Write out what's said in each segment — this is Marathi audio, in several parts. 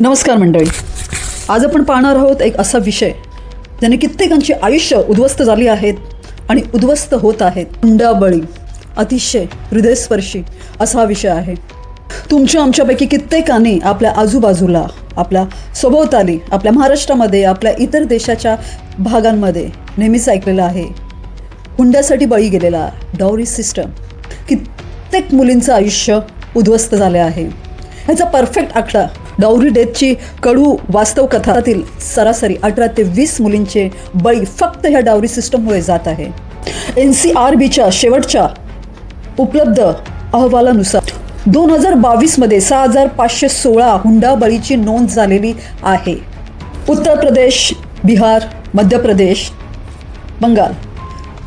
नमस्कार मंडळी. आज आपण पाहणार आहोत एक असा विषय ज्याने कित्येकांची आयुष्य उद्ध्वस्त झाली आहेत आणि उद्ध्वस्त होत आहेत. हुंडाबळी अतिशय हृदयस्पर्शी असा हा विषय आहे. तुमच्या आमच्यापैकी कित्येकाने आपल्या आजूबाजूला आपल्या सभोवताली आपल्या महाराष्ट्रामध्ये आपल्या इतर देशाच्या भागांमध्ये नेहमीच ऐकलेलं आहे. हुंड्यासाठी बळी गेलेला डॉरी सिस्टम कित्येक मुलींचं आयुष्य उद्ध्वस्त झाले आहे. ह्याचा परफेक्ट आकडा डावरी डेथची कडू वास्तव कथातील सरासरी अठरा ते वीस मुलींचे बळी फक्त ह्या डावरी सिस्टममुळे जात आहे. एन सी आर बीच्या शेवटच्या उपलब्ध अहवालानुसार दोन हजार बावीसमध्ये सहा हजार पाचशे सोळा हुंडा बळीची नोंद झालेली आहे. उत्तर प्रदेश बिहार मध्य प्रदेश बंगाल.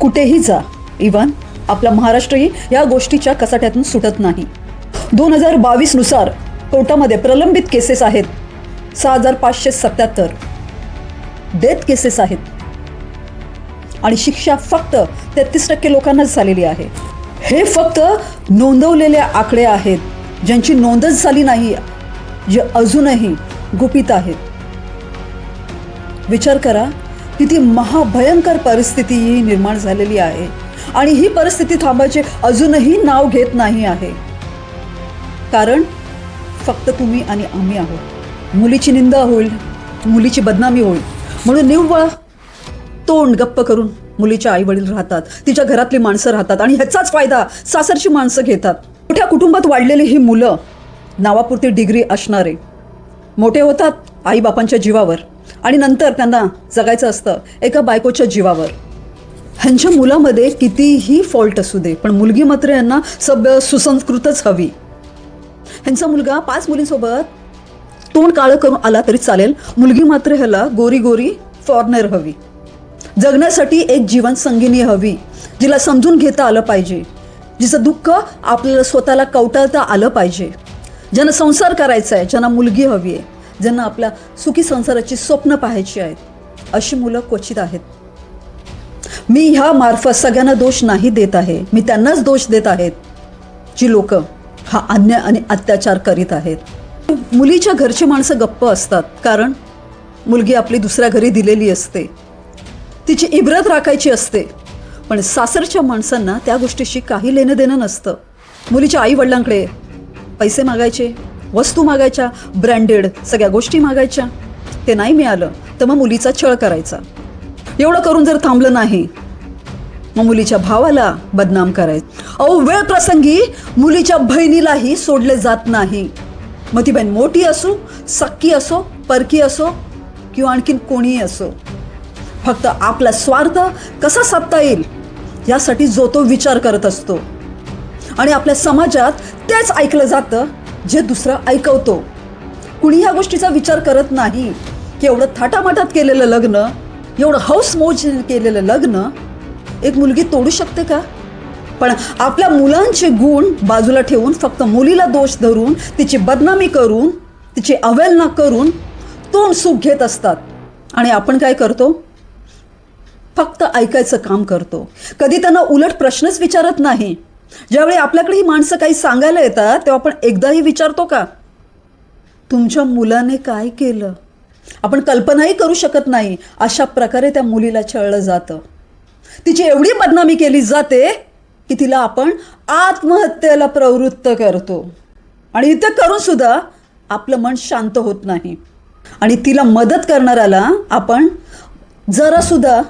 कुठेही जा. इवन आपला महाराष्ट्रही या गोष्टीच्या कसाट्यातून सुटत नाही. दोन हजार बावीसनुसार कोर्टामध्ये प्रलंबित केसेस आहेत. सहा हजार पाचशे सत्याहत्तर. डेथ केसेस आहेत. आणि शिक्षा फक्त तेहतीस टक्के लोकांनाच झालेली आहे. हे फक्त नोंदवलेले आकडे आहेत. ज्यांची नोंदच झाली नाही जे अजूनही गुपित आहेत. विचार करा किती महाभयंकर परिस्थिती ही निर्माण झालेली आहे. आणि ही परिस्थिती थांबायचे अजूनही नाव घेत नाही आहे. कारण फक्त तुम्ही आणि आम्ही आहोत. मुलीची निंदा होईल मुलीची बदनामी होईल. म्हणून निव्वळ तोंड गप्प करून मुलीच्या आई वडील राहतात तिच्या घरातली माणसं राहतात आणि ह्याचाच फायदा सासरची माणसं घेतात. मोठ्या कुटुंबात वाढलेली ही मुलं नावापुरती डिग्री असणारे. मोठे होतात आईबापांच्या जीवावर आणि नंतर त्यांना जगायचं असतं एका बायकोच्या जीवावर. ह्यांच्या मुलामध्ये कितीही फॉल्ट असू दे पण मुलगी मात्र यांना सभ्य सुसंस्कृतच हवी. ह्यांचा मुलगा पाच मुलींसोबत तोंड काळं करून आला तरी चालेल. मुलगी मात्र ह्याला गोरी गोरी फॉरनर हवी. जगण्यासाठी एक जीवन संगिनी हवी जिला समजून घेता आलं पाहिजे. जिचं दुःख आपल्याला स्वतःला कवटाळता आलं पाहिजे. ज्यांना संसार करायचा आहे ज्यांना मुलगी हवी आहे ज्यांना आपल्या सुखी संसाराची स्वप्न पाहायची आहेत अशी मुलं क्वचित आहेत. मी ह्या मार्फत सगळ्यांना दोष नाही देत आहे. मी त्यांनाच दोष देत आहेत जी लोक. हा अन्याय आणि अत्याचार करीत आहेत. मुलीच्या घरची माणसं गप्प असतात कारण मुलगी आपली दुसऱ्या घरी दिलेली असते. तिची इब्रत राखायची असते. पण सासरच्या माणसांना त्या गोष्टीशी काही लेणं देणं नसतं. मुलीच्या आईवडिलांकडे पैसे मागायचे वस्तू मागायच्या ब्रँडेड सगळ्या गोष्टी मागायच्या. ते नाही मिळालं तर मग मुलीचा छळ करायचा. एवढं करून जर थांबलं नाही मग मुलीच्या भावाला बदनाम करायचं. अहो वेळ प्रसंगी मुलीच्या बहिणीलाही सोडले जात नाही. मग ती बहीण मोठी असो सक्की असो परकी असो किंवा आणखीन कोणीही असो. फक्त आपला स्वार्थ कसा साधता येईल यासाठी जो तो विचार करत असतो. आणि आपल्या समाजात तेच ऐकलं जातं जे दुसरं ऐकवतो. कुणी ह्या गोष्टीचा विचार करत नाही. की एवढं थाटामाटात केलेलं लग्न एवढं हौस मोज केलेलं लग्न एक मुलगी तोडू शकते का? पण आपल्या मुलांचे गुण बाजूला ठेवून फक्त मुलीला दोष धरून तिची बदनामी करून तिची अवहेलना करून तोंड सुख घेत असतात. आणि आपण काय करतो? फक्त ऐकायचं काम करतो. कधी त्यांना उलट प्रश्नच विचारत नाही. ज्यावेळी आपल्याकडे ही माणसं काही सांगायला येतात तेव्हा आपण एकदाही विचारतो का? तुमच्या मुलाने काय केलं? आपण कल्पनाही करू शकत नाही अशा प्रकारे त्या मुलीला छळलं जातं. तिची एवढी बदनामी केली जाते की तिला आपण आत्महत्येला प्रवृत्त करतो. आणि इथे करून सुद्धा आपलं मन शांत होत नाही. आणि तिला मदत करणाऱ्याला आपण जरासुद्धा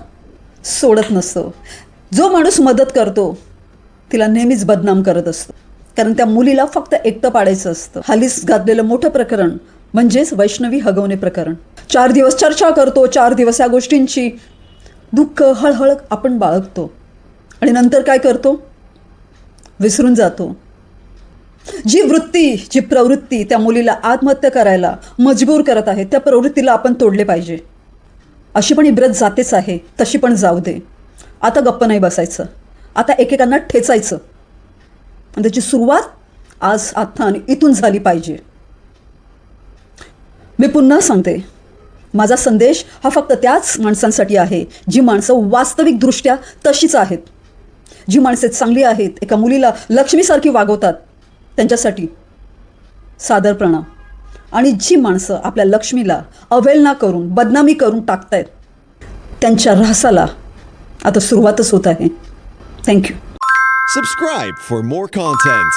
सोडत नसतो. जो माणूस मदत करतो तिला नेहमीच बदनाम करत असतो. कारण त्या मुलीला फक्त एकटं पाडायचं असतं. हालीच घातलेलं मोठं प्रकरण म्हणजेच वैष्णवी हगवणे प्रकरण. चार दिवस चर्चा करतो चार दिवस या गोष्टींची दुःख हळहळ आपण बाळगतो. आणि नंतर काय करतो? विसरून जातो. जी वृत्ती जी प्रवृत्ती त्या मुलीला आत्महत्या करायला मजबूर करत आहे त्या प्रवृत्तीला आपण तोडले पाहिजे. अशी पण इब्रत जातेच आहे तशी पण जाऊ दे. आता गप्प नाही बसायचं. आता एकेकांना ठेचायचं. आणि त्याची सुरुवात आज आत्ता आणि इथून झाली पाहिजे. मी पुन्हा सांगते. माझा संदेश हा फक्त त्याच माणसांसाठी आहे जी माणसं वास्तविकदृष्ट्या तशीच आहेत. जी माणसे चांगली आहेत एका मुलीला लक्ष्मीसारखी वागवतात त्यांच्यासाठी सादर प्रणाम. आणि जी माणसं आपल्या लक्ष्मीला अवहेलना करून बदनामी करून टाकतायत त्यांच्या रहसाला आता सुरुवातच होत आहे. Thank you subscribe for more content